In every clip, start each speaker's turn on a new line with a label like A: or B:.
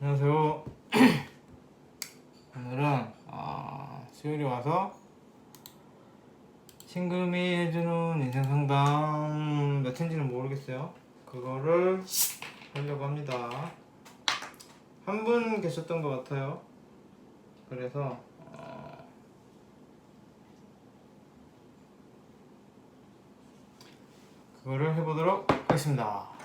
A: 안녕하세요. 오늘은 아, 수요일이 와서 친금이 해주는 인생 상담 몇 회인지는 모르겠어요. 그거를 하려고 합니다. 한 분 계셨던 것 같아요. 그래서 어, 그거를 해보도록 하겠습니다.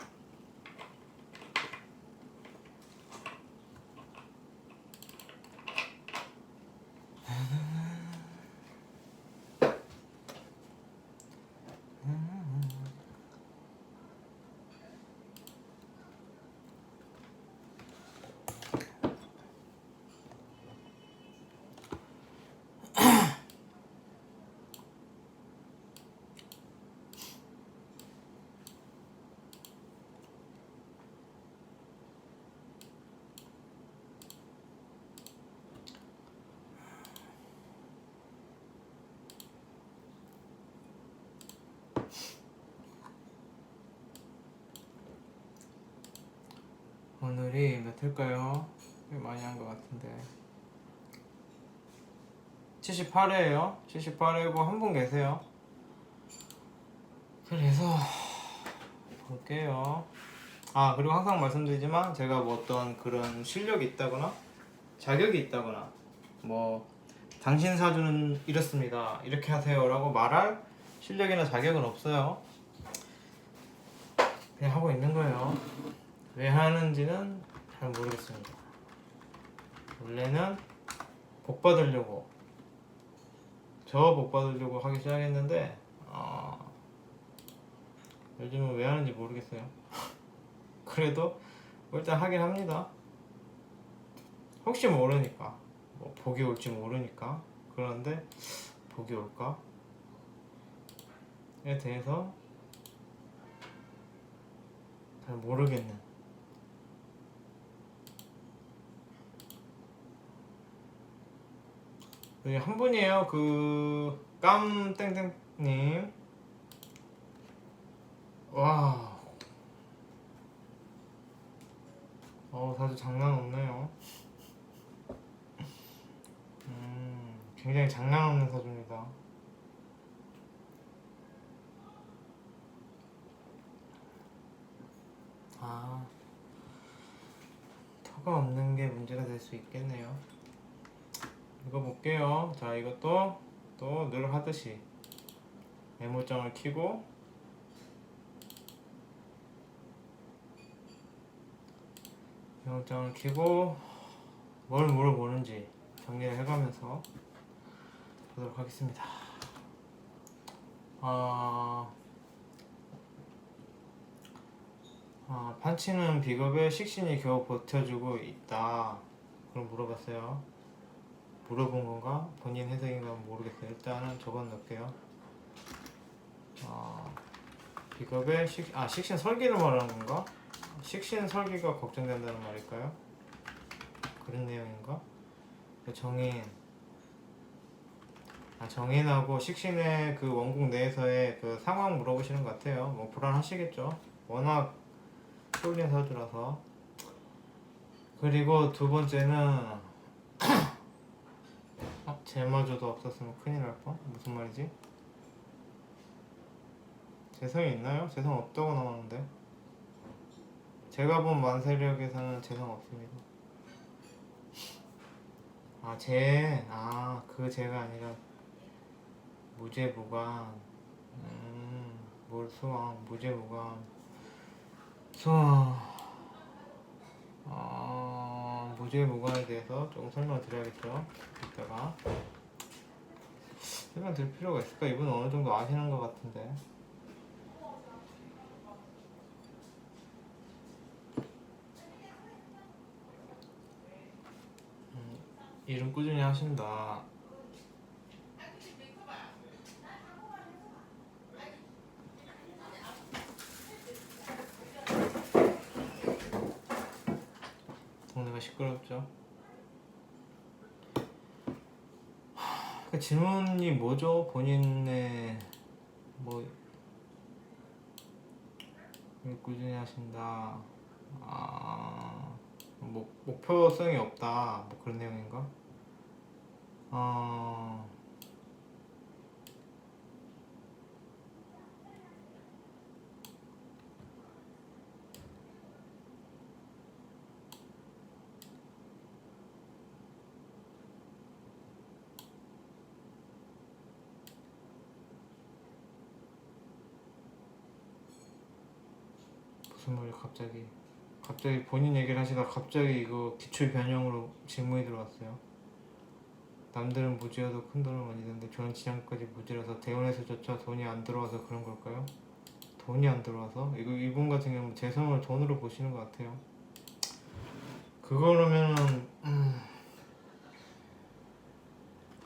A: 오늘이 몇 회일까요? 꽤 많이 한 것 같은데. 78회예요? 78회고 한 분 계세요? 그래서 볼게요. 아 그리고 항상 말씀드리지만 제가 뭐 어떤 그런 실력이 있다거나 자격이 있다거나 뭐 당신 사주는 이렇습니다. 이렇게 하세요 라고 말할 실력이나 자격은 없어요. 그냥 하고 있는 거예요 왜 하는지는 잘 모르겠습니다. 원래는 복 받으려고 저 복 받으려고 하기 시작했는데 어, 요즘은 왜 하는지 모르겠어요. 그래도 뭐 일단 하긴 합니다. 혹시 모르니까 뭐 복이 올지 모르니까 그런데 복이 올까? 에 대해서 잘 모르겠는 한 분이에요. 그 깜땡땡님. 와. 어, 다들 장난 없네요. 음, 굉장히 장난 없는 사주입니다. 아, 터가 없는 게 문제가 될 수 있겠네요. 이거 볼게요. 자, 이것도 또 늘 하듯이 메모장을 키고 메모장을 키고 뭘 물어보는지 정리를 해가면서 보도록 하겠습니다. 아, 아 판치는 비겁에 식신이 겨우 버텨주고 있다. 그럼 물어봤어요. 물어본 건가? 본인 해석인가 모르겠어요. 일단은 저건 넣을게요. 아, 비겁의 식, 아, 식신 설계를 말하는 건가? 식신 설계가 걱정된다는 말일까요? 그런 내용인가? 그 정인, 아, 정인하고 식신의 그 원국 내에서의 그 상황 물어보시는 것 같아요. 뭐 불안하시겠죠? 워낙 쏠린 사주라서. 그리고 두 번째는 어? 제마저도 없었으면 큰일 날 뻔? 무슨 말이지? 재성이 있나요? 재성 없다고 나오는데 제가 본 만세력에서는 재성 없습니다 아 재, 아그 재가 아니라 무죄무관 음, 뭘 수왕, 무죄무관 수왕 어, 무죄무관에 대해서 조금 설명을 드려야겠죠. 이따가. 설명 드릴 필요가 있을까? 이분 어느 정도 아시는 것 같은데. 음, 일은 꾸준히 하신다 동네가 시끄럽죠 그 질문이 뭐죠? 본인의 뭐일 꾸준히 하신다. 아 뭐 목표성이 없다 뭐 그런 내용인가? 어... 무슨 말이 갑자기 갑자기 본인 얘기를 하시다 갑자기 이거 기출 변형으로 질문이 들어왔어요. 남들은 무지여도 큰 돈을 많이 드는데 저는 지장까지 무지라서 대원에서 조차 돈이 안 들어와서 그런 걸까요? 돈이 안 들어와서 이거 이분 같은 경우는 재성을 돈으로 보시는 것 같아요. 그거라면은 음,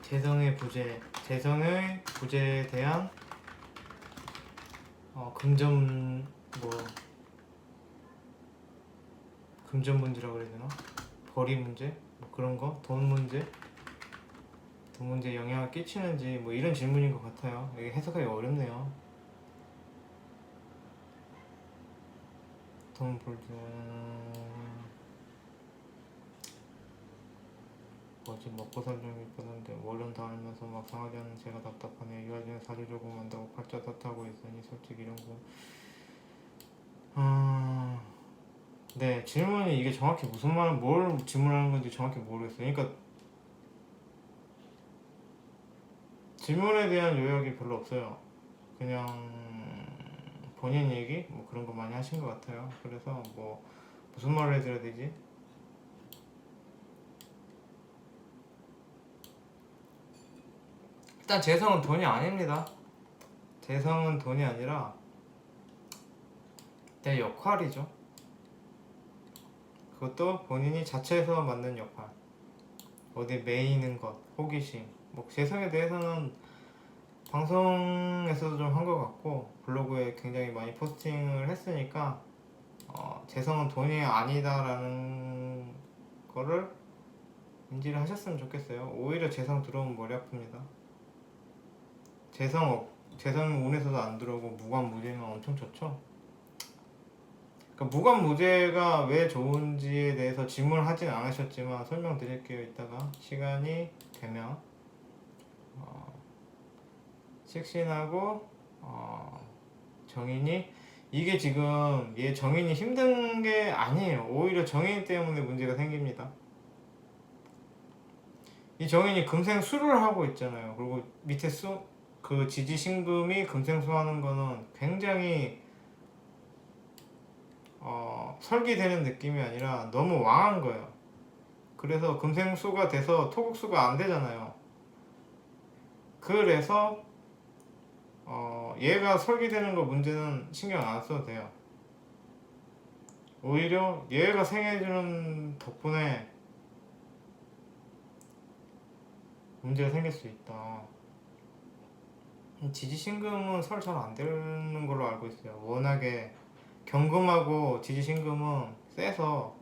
A: 재성의 부재, 재성의 부재에 대한 어, 금전 뭐 금전 문제라고 그래야 되나? 벌이 문제? 뭐 그런 거? 돈 문제? 돈 문제에 영향을 끼치는지 뭐 이런 질문인 것 같아요. 이게 해석하기 어렵네요. 돈벌 때... 뭐지 먹고 살려면 이쁘던데 월은 다 알면서 막 상하지 않는 제가 답답하네 이 와중에 사주 조금 한다고 팔자 탓하고 있으니 솔직히 이런 거 아... 네 질문이 이게 정확히 무슨 말, 뭘 질문하는 건지 정확히 모르겠어요 그러니까 질문에 대한 요약이 별로 없어요 그냥 본인 얘기 뭐 그런 거 많이 하신 것 같아요 그래서 뭐 무슨 말을 해드려야 되지? 일단 재성은 돈이 아닙니다. 재성은 돈이 아니라 내 역할이죠. 그것도 본인이 자체에서 맡는 역할. 어디 매이는 것, 호기심. 뭐 재성에 대해서는 방송에서도 좀 한 것 같고 블로그에 굉장히 많이 포스팅을 했으니까 어, 재성은 돈이 아니다라는 거를 인지를 하셨으면 좋겠어요. 오히려 재성 들어오면 머리 아픕니다. 재성 없- 재성 운에서도 안 들어오고 무관 무죄는 엄청 좋죠. 그러니까 무관 무죄가 왜 좋은지에 대해서 질문하진 않으셨지만 설명드릴게요. 이따가 시간이 되면 어, 식신하고 어, 정인이 이게 지금 얘 정인이 힘든 게 아니에요. 오히려 정인 때문에 문제가 생깁니다. 이 정인이 금생 수를 하고 있잖아요. 그리고 밑에 수, 그 지지신금이 금생 수하는 거는 굉장히 어, 설계되는 느낌이 아니라 너무 왕한 거예요. 그래서 금생수가 돼서 토국수가 안 되잖아요. 그래서 어, 얘가 설계되는 거 문제는 신경 안 써도 돼요. 오히려 얘가 생해주는 덕분에 문제가 생길 수 있다. 지지신금은 설 잘 안 되는 걸로 알고 있어요. 워낙에 경금하고 지지신금은 세서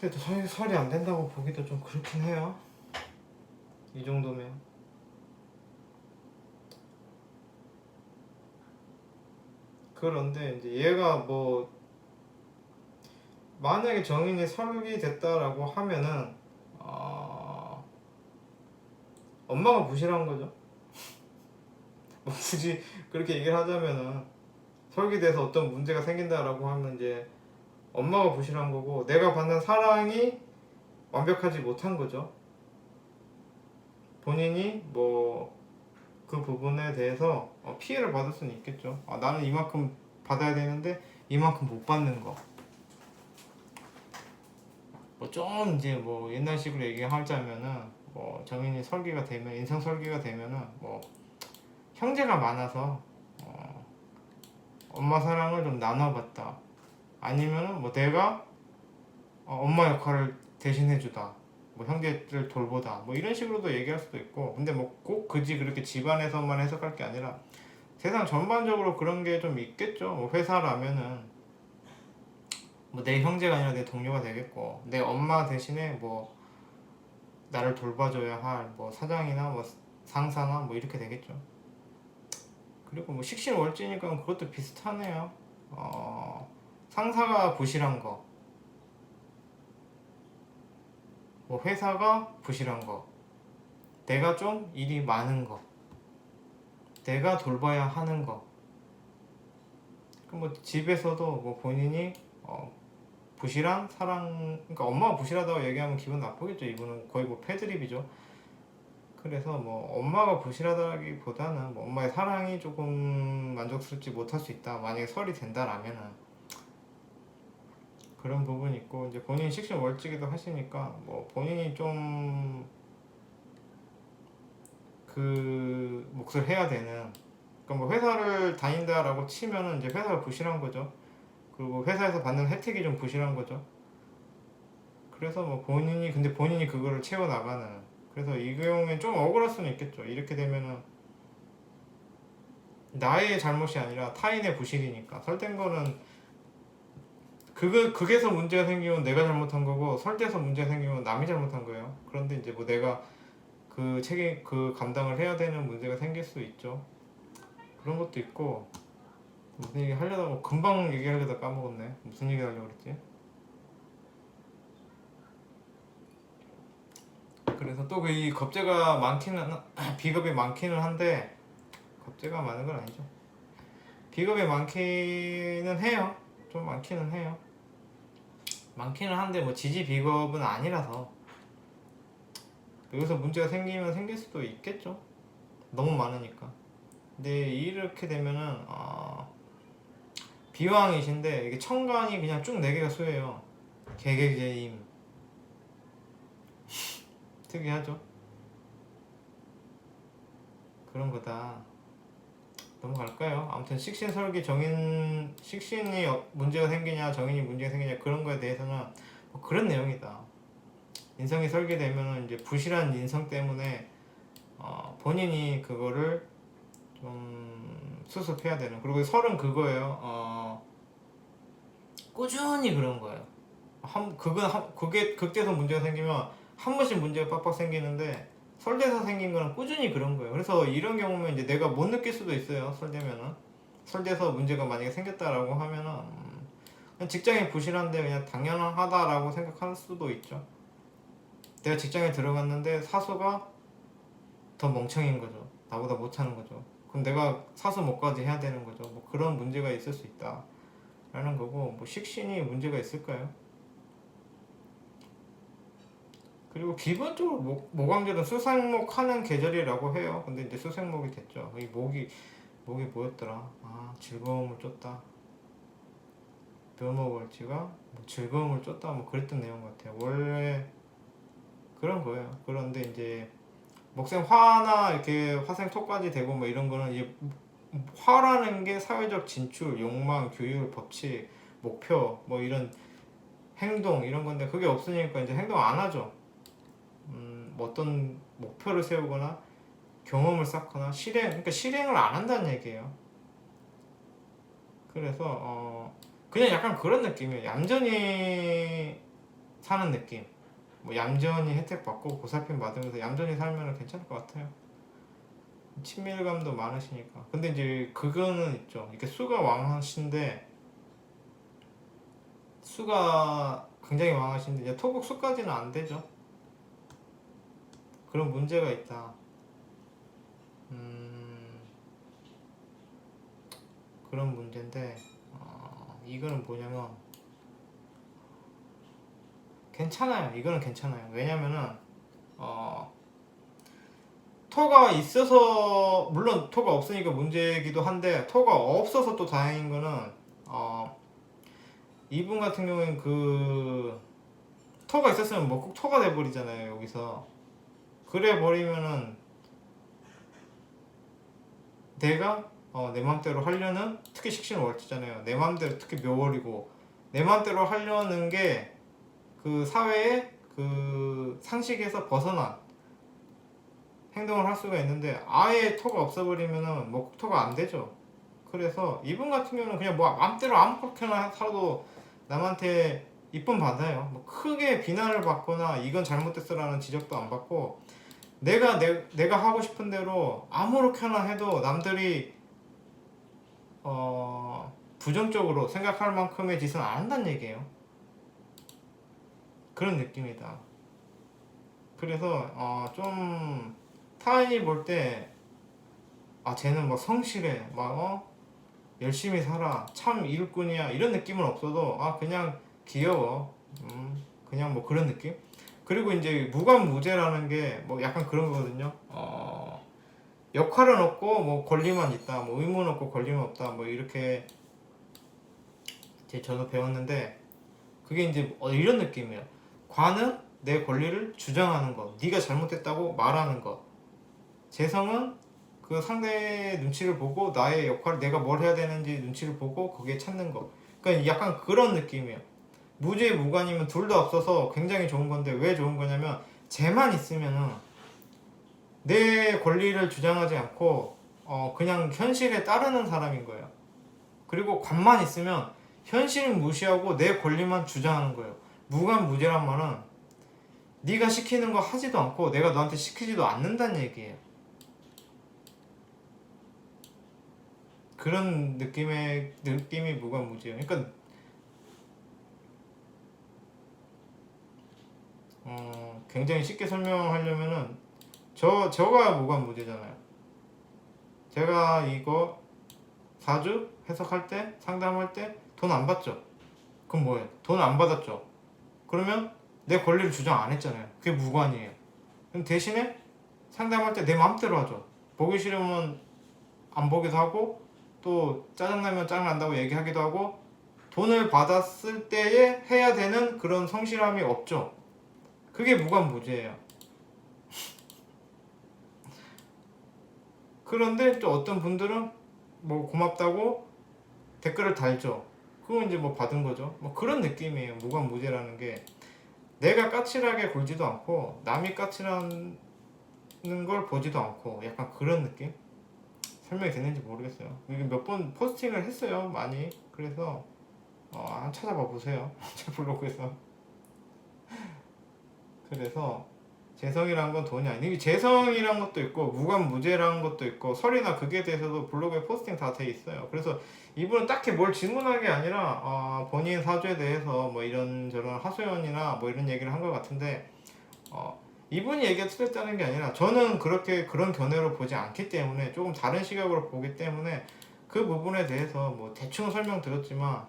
A: 근데 또 설, 설이 안 된다고 보기도 좀 그렇긴 해요. 이 정도면. 그런데 이제 얘가 뭐 만약에 정인이 설이 됐다라고 하면은 어, 엄마가 부실한 거죠. 뭐 굳이 그렇게 얘기를 하자면은 설계돼서 어떤 문제가 생긴다라고 하면 이제 엄마가 부실한 거고 내가 받는 사랑이 완벽하지 못한 거죠. 본인이 뭐 그 부분에 대해서 어, 피해를 받을 수는 있겠죠. 아, 나는 이만큼 받아야 되는데 이만큼 못 받는 거. 뭐 좀 이제 뭐 옛날식으로 얘기하자면은 뭐 정인이 설계가 되면 인성 설계가 되면은 뭐 형제가 많아서 어, 엄마 사랑을 좀 나눠봤다. 아니면은 뭐 내가 어, 엄마 역할을 대신해주다. 뭐 형제를 돌보다. 뭐 이런 식으로도 얘기할 수도 있고. 근데 뭐 꼭 그지 그렇게 집안에서만 해석할 게 아니라 세상 전반적으로 그런 게 좀 있겠죠. 뭐 회사라면은 뭐 내 형제가 아니라 내 동료가 되겠고 내 엄마 대신에 뭐 나를 돌봐줘야 할 뭐 사장이나 뭐 상사나 뭐 이렇게 되겠죠. 그리고 뭐 식신 월지니까 그것도 비슷하네요. 어, 상사가 부실한 거. 뭐 회사가 부실한 거. 내가 좀 일이 많은 거. 내가 돌봐야 하는 거. 뭐 집에서도 뭐 본인이 어, 부실한 사랑, 그러니까 엄마가 부실하다고 얘기하면 기분 나쁘겠죠. 이분은 거의 뭐 패드립이죠. 그래서 뭐 엄마가 부실하다기보다는 뭐 엄마의 사랑이 조금 만족스럽지 못할 수 있다. 만약에 설이 된다라면은 그런 부분이 있고 이제 본인이 식신 월지기도 하시니까 뭐 본인이 좀 그 몫을 해야 되는 그러니까 뭐 회사를 다닌다라고 치면은 이제 회사가 부실한 거죠. 그리고 회사에서 받는 혜택이 좀 부실한 거죠. 그래서 뭐 본인이 근데 본인이 그거를 채워 나가는 그래서 이 경우엔 좀 억울할 수는 있겠죠. 이렇게 되면은 나의 잘못이 아니라 타인의 부실이니까 설된 거는 그거 그게서 문제가 생기면 내가 잘못한 거고 설대서 문제가 생기면 남이 잘못한 거예요. 그런데 이제 뭐 내가 그 책임 그 감당을 해야 되는 문제가 생길 수 있죠. 그런 것도 있고 무슨 얘기 하려다가 금방 얘기하려다 까먹었네. 무슨 얘기 하려고 그랬지? 그래서 또 그 이 겁재가 많기는 비겁이 많기는 한데 겁재가 많은 건 아니죠. 비겁이 많기는 해요. 좀 많기는 해요. 많기는 한데 뭐 지지 비겁은 아니라서 여기서 문제가 생기면 생길 수도 있겠죠. 너무 많으니까. 근데 이렇게 되면은 어, 비왕이신데 이게 천간이 그냥 쭉 네 개가 수예요. 개개개임. 특이하죠. 그런 거다. 넘어갈까요? 아무튼 식신 설계 정인 식신이 어- 문제가 생기냐 정인이 문제가 생기냐 그런 거에 대해서는 뭐 그런 내용이다. 인성이 설계되면은 이제 부실한 인성 때문에 어, 본인이 그거를 좀 수습해야 되는 그리고 설은 그거예요. 어, 꾸준히 그런 거예요. 한 그건 한, 그게 극대에서 문제가 생기면 한 번씩 문제가 빡빡 생기는데 설대에서 생긴 거는 꾸준히 그런 거예요. 그래서 이런 경우면 이제 내가 못 느낄 수도 있어요. 설대면은 설대에서 문제가 만약에 생겼다라고 하면은 음, 직장이 부실한데 그냥 당연하다라고 생각할 수도 있죠. 내가 직장에 들어갔는데 사수가 더 멍청인 거죠. 나보다 못하는 거죠. 그럼 내가 사수 못까지 해야 되는 거죠. 뭐 그런 문제가 있을 수 있다. 라는 거고 뭐 식신이 문제가 있을까요? 그리고 기본적으로 목, 모광절은 수생목 하는 계절이라고 해요. 근데 이제 수생목이 됐죠. 이 목이 목이 뭐였더라? 아 즐거움을 쫓다. 묘목월지가 뭐 즐거움을 쫓다 뭐 그랬던 내용 같아요. 원래 그런 거예요. 그런데 이제 목생 화나 이렇게 화생 토까지 되고 뭐 이런 거는 이제 화라는 게 사회적 진출, 욕망, 교육, 법칙, 목표 뭐 이런 행동 이런 건데 그게 없으니까 이제 행동 안 하죠. 음, 뭐 어떤 목표를 세우거나 경험을 쌓거나 실행, 그러니까 실행을 안 한다는 얘기예요. 그래서 어 그냥 약간 그런 느낌이에요. 얌전히 사는 느낌. 뭐 얌전히 혜택 받고 보살핌 받으면서 얌전히 살면 괜찮을 것 같아요. 친밀감도 많으시니까. 근데 이제 그거는 있죠. 이게 수가 왕하신데 수가 굉장히 왕하신데 이제 토국 수까지는 안 되죠. 그런 문제가 있다. 음, 그런 문제인데 어, 이거는 뭐냐면 괜찮아요. 이거는 괜찮아요. 왜냐면은 어, 토가 있어서 물론 토가 없으니까 문제이기도 한데 토가 없어서 또 다행인 거는 어, 이분 같은 경우엔 그 토가 있었으면 뭐 꼭 토가 돼버리잖아요 여기서 그래 버리면은 내가 어, 내 맘대로 하려는 특히 식신을 월지잖아요 내 맘대로 특히 묘월이고 내 맘대로 하려는 게 그 사회의 그 상식에서 벗어난 행동을 할 수가 있는데 아예 토가 없어버리면은 뭐 토가 안 되죠. 그래서 이분 같은 경우는 그냥 뭐 맘대로 아무렇게나 살아도 남한테 이쁨 받아요. 뭐 크게 비난을 받거나 이건 잘못됐어라는 지적도 안 받고 내가 내, 내가 하고 싶은 대로 아무렇게나 해도 남들이 어 부정적으로 생각할 만큼의 짓은 안 한다는 얘기예요. 그런 느낌이다. 그래서 어, 좀 타인이 볼 때 아 쟤는 뭐 성실해 막 어? 열심히 살아 참 일꾼이야 이런 느낌은 없어도 아 그냥 귀여워. 음 그냥 뭐 그런 느낌? 그리고 이제 무관무제라는 게 뭐 약간 그런 거거든요. 어 역할은 없고 뭐 권리만 있다 뭐 의무는 없고 권리는 없다 뭐 이렇게 제 저도 배웠는데 그게 이제 어, 이런 느낌이에요. 관은 내 권리를 주장하는 것 네가 잘못했다고 말하는 것 재성은 그 상대의 눈치를 보고 나의 역할 내가 뭘 해야 되는지 눈치를 보고 거기에 찾는 거. 그러니까 약간 그런 느낌이에요 무죄 무관이면 둘 다 없어서 굉장히 좋은 건데 왜 좋은 거냐면 쟤만 있으면은 내 권리를 주장하지 않고 어 그냥 현실에 따르는 사람인 거예요. 그리고 관만 있으면 현실을 무시하고 내 권리만 주장하는 거예요. 무관 무죄란 말은 네가 시키는 거 하지도 않고 내가 너한테 시키지도 않는다는 얘기예요. 그런 느낌의 느낌이 무관무지예요. 그러니까 어, 굉장히 쉽게 설명하려면은 저 저가 무관무지잖아요. 제가 이거 사주 해석할 때 상담할 때 돈 안 받죠. 그럼 뭐예요? 돈 안 받았죠. 그러면 내 권리를 주장 안 했잖아요. 그게 무관이에요. 그럼 대신에 상담할 때 내 마음대로 하죠. 보기 싫으면 안 보기도 하고 또 짜증나면 짜증난다고 얘기하기도 하고 돈을 받았을 때에 해야 되는 그런 성실함이 없죠. 그게 무관무죄예요. 그런데 또 어떤 분들은 뭐 고맙다고 댓글을 달죠. 그건 이제 뭐 받은 거죠. 뭐 그런 느낌이에요. 무관무죄라는 게 내가 까칠하게 굴지도 않고 남이 까칠하는 걸 보지도 않고 약간 그런 느낌? 설명이 됐는지 모르겠어요. 이게 몇 번 포스팅을 했어요, 많이. 그래서 어, 찾아봐 보세요. 제 블로그에서. 그래서 재성이란 건 돈이 아니. 이게 재성이란 것도 있고 무관무죄라는 것도 있고 설이나 그게 대해서도 블로그에 포스팅 다 돼 있어요. 그래서 이분은 딱히 뭘 질문한 게 아니라 어, 본인 사주에 대해서 뭐 이런 저런 하소연이나 뭐 이런 얘기를 한 것 같은데 어, 이분이 얘기가 틀렸다는 게 아니라 저는 그렇게 그런 견해로 보지 않기 때문에 조금 다른 시각으로 보기 때문에 그 부분에 대해서 뭐 대충 설명드렸지만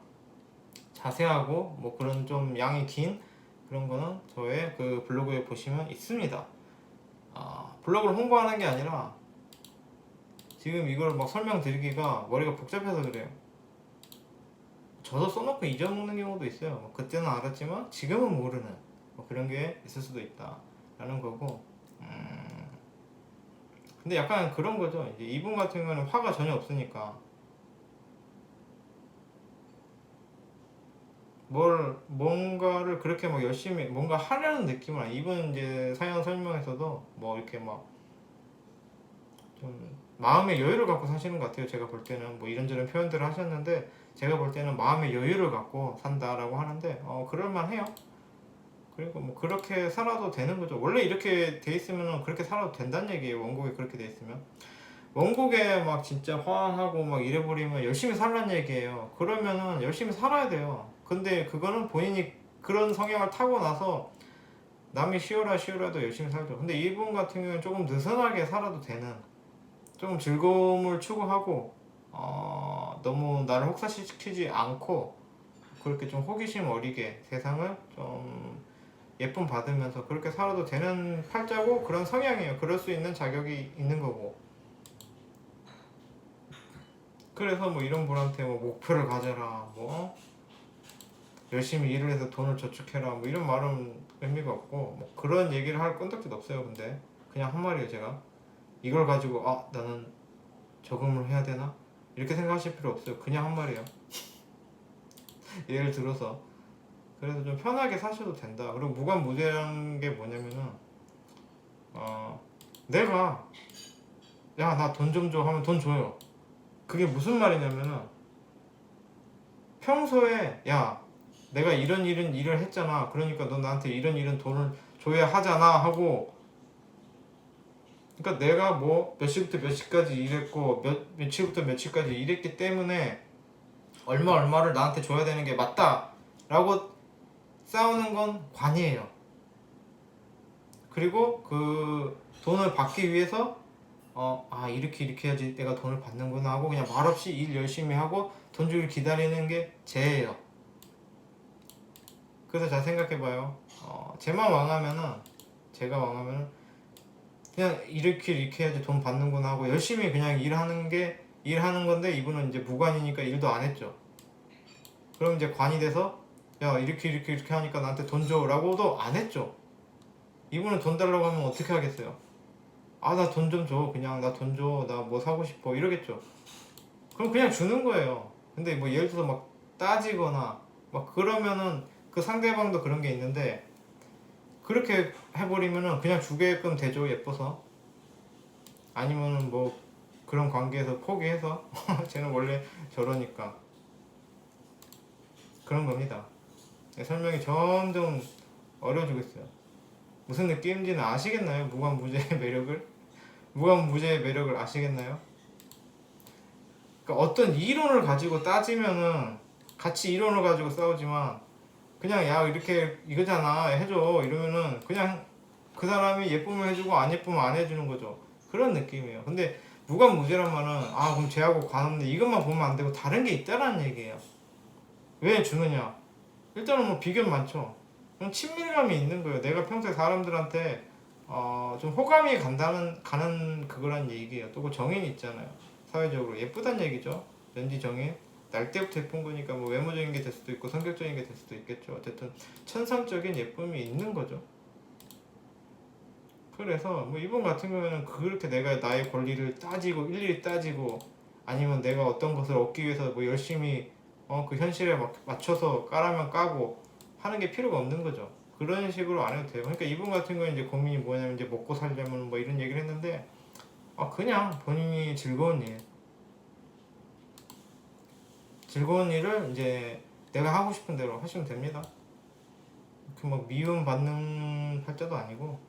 A: 자세하고 뭐 그런 좀 양이 긴 그런 거는 저의 그 블로그에 보시면 있습니다. 아, 블로그를 홍보하는 게 아니라 지금 이걸 막 설명드리기가 머리가 복잡해서 그래요. 저도 써놓고 잊어먹는 경우도 있어요. 뭐 그때는 알았지만 지금은 모르는 뭐 그런 게 있을 수도 있다. 라는 거고 음, 근데 약간 그런 거죠 이제 이분 같은 경우는 화가 전혀 없으니까 뭘 뭔가를 그렇게 막 열심히 뭔가 하려는 느낌은 아니 이분 이제 사연 설명에서도 뭐 이렇게 막 좀 마음의 여유를 갖고 사시는 것 같아요 제가 볼 때는 뭐 이런저런 표현들을 하셨는데 제가 볼 때는 마음의 여유를 갖고 산다라고 하는데 어 그럴만해요 그리고 뭐 그렇게 살아도 되는 거죠. 원래 이렇게 돼 있으면 그렇게 살아도 된다는 얘기예요. 원곡이 그렇게 돼 있으면. 원곡에 막 진짜 화하고 막 이래버리면 열심히 살란 얘기예요. 그러면은 열심히 살아야 돼요. 근데 그거는 본인이 그런 성향을 타고 나서 남이 쉬어라 쉬어라도 열심히 살죠. 근데 이분 같은 경우는 조금 느슨하게 살아도 되는 조금 즐거움을 추구하고 어, 너무 나를 혹사시키지 않고 그렇게 좀 호기심 어리게 세상을 좀 예쁨 받으면서 그렇게 살아도 되는 팔자고 그런 성향이에요. 그럴 수 있는 자격이 있는 거고. 그래서 뭐 이런 분한테 뭐 목표를 가져라, 뭐 열심히 일을 해서 돈을 저축해라, 뭐 이런 말은 의미가 없고 뭐 그런 얘기를 할 끈덕지도 없어요. 근데 그냥 한 말이에요, 제가 이걸 가지고 아 나는 저금을 해야 되나 이렇게 생각하실 필요 없어요. 그냥 한 말이에요. 예를 들어서 그래서 좀 편하게 사셔도 된다. 그리고 무관무죄라는 게 뭐냐면은 어 내가 야 나 돈 좀 줘 하면 돈 줘요. 그게 무슨 말이냐면은 평소에 야 내가 이런 이런 일을 했잖아. 그러니까 너 나한테 이런 이런 돈을 줘야 하잖아 하고 그러니까 내가 뭐 몇 시부터 몇 시까지 일했고 몇 며칠부터 며칠까지 일했기 때문에 얼마 얼마를 나한테 줘야 되는 게 맞다라고 싸우는 건 관이에요. 그리고 그 돈을 받기 위해서 어, 아 이렇게 이렇게 해야지 내가 돈을 받는구나 하고 그냥 말없이 일 열심히 하고 돈 주길 기다리는 게 죄예요. 그래서 잘 생각해봐요. 어, 제만 왕하면은 제가 왕하면은 그냥 이렇게 이렇게 해야지 돈 받는구나 하고 열심히 그냥 일하는 게 일하는 건데 이분은 이제 무관이니까 일도 안 했죠. 그럼 이제 관이 돼서 야 이렇게 이렇게 이렇게 하니까 나한테 돈 줘라고도 안 했죠. 이분은 돈 달라고 하면 어떻게 하겠어요? 아 나 돈 좀 줘 그냥 나 돈 줘 나 뭐 사고 싶어 이러겠죠. 그럼 그냥 주는 거예요. 근데 뭐 예를 들어서 막 따지거나 막 그러면은 그 상대방도 그런 게 있는데 그렇게 해버리면은 그냥 주게끔 되죠 예뻐서. 아니면은 뭐 그런 관계에서 포기해서? 쟤는 원래 저러니까. 그런 겁니다. 설명이 점점 어려워지고 있어요. 무슨 느낌인지는 아시겠나요? 무관무제의 매력을? 무관무제의 매력을 아시겠나요? 그러니까 어떤 이론을 가지고 따지면은 같이 이론을 가지고 싸우지만 그냥 야 이렇게 이거잖아 해줘. 이러면은 그냥 그 사람이 예쁘면 해주고 안 예쁘면 안 해주는 거죠. 그런 느낌이에요. 근데 무관무제란 말은 아 그럼 쟤하고 관없는데 이것만 보면 안 되고 다른 게 있다라는 얘기예요. 왜 주느냐? 일단은 뭐 비견 많죠. 그럼 친밀감이 있는 거예요. 내가 평소에 사람들한테 어, 좀 호감이 간다는 가는 그거란 얘기예요. 또 그 정인 있잖아요. 사회적으로. 예쁘단 얘기죠. 왠지 정인 날 때부터 예쁜 거니까 뭐 외모적인 게 될 수도 있고 성격적인 게 될 수도 있겠죠. 어쨌든 천성적인 예쁨이 있는 거죠. 그래서 뭐 이분 같은 경우에는 그렇게 내가 나의 권리를 따지고 일일이 따지고 아니면 내가 어떤 것을 얻기 위해서 뭐 열심히 어 그 현실에 막 맞춰서 까라면 까고 하는 게 필요가 없는 거죠. 그런 식으로 안 해도 돼요. 그러니까 이분 같은 경우에 이제 고민이 뭐냐면 이제 먹고 살려면 뭐 이런 얘기를 했는데 아 그냥 본인이 즐거운 일 즐거운 일을 이제 내가 하고 싶은 대로 하시면 됩니다. 그 뭐 미움 받는 팔자도 아니고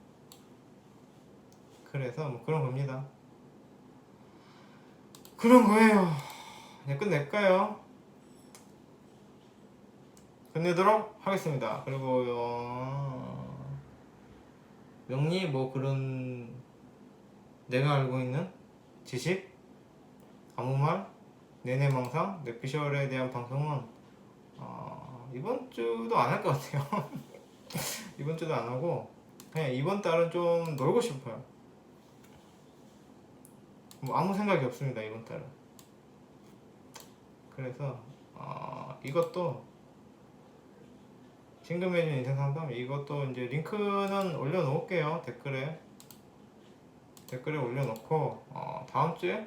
A: 그래서 뭐 그런 겁니다. 그런 거예요. 이제 끝낼까요? 끝내도록 하겠습니다. 그리고 어... 명리 뭐 그런 내가 알고 있는 지식 아무 말 내내망상 뇌피셜에 대한 방송은 어, 이번 주도 안 할 것 같아요. 이번 주도 안 하고 그냥 이번 달은 좀 놀고 싶어요. 뭐 아무 생각이 없습니다 이번 달은. 그래서 어, 이것도 징금해준 인생 상담 이것도 이제 링크는 올려놓을게요 댓글에 댓글에 올려놓고 어, 다음 주에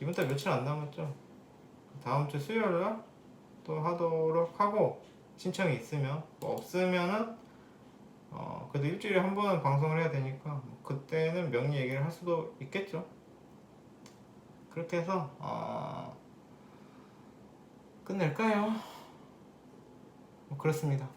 A: 이번 달 며칠 안 남았죠. 다음 주 수요일 날또 하도록 하고 신청이 있으면 뭐 없으면은 어 그래도 일주일에 한 번은 방송을 해야 되니까 뭐 그때는 명리 얘기를 할 수도 있겠죠. 그렇게 해서 어 끝낼까요? 뭐 그렇습니다.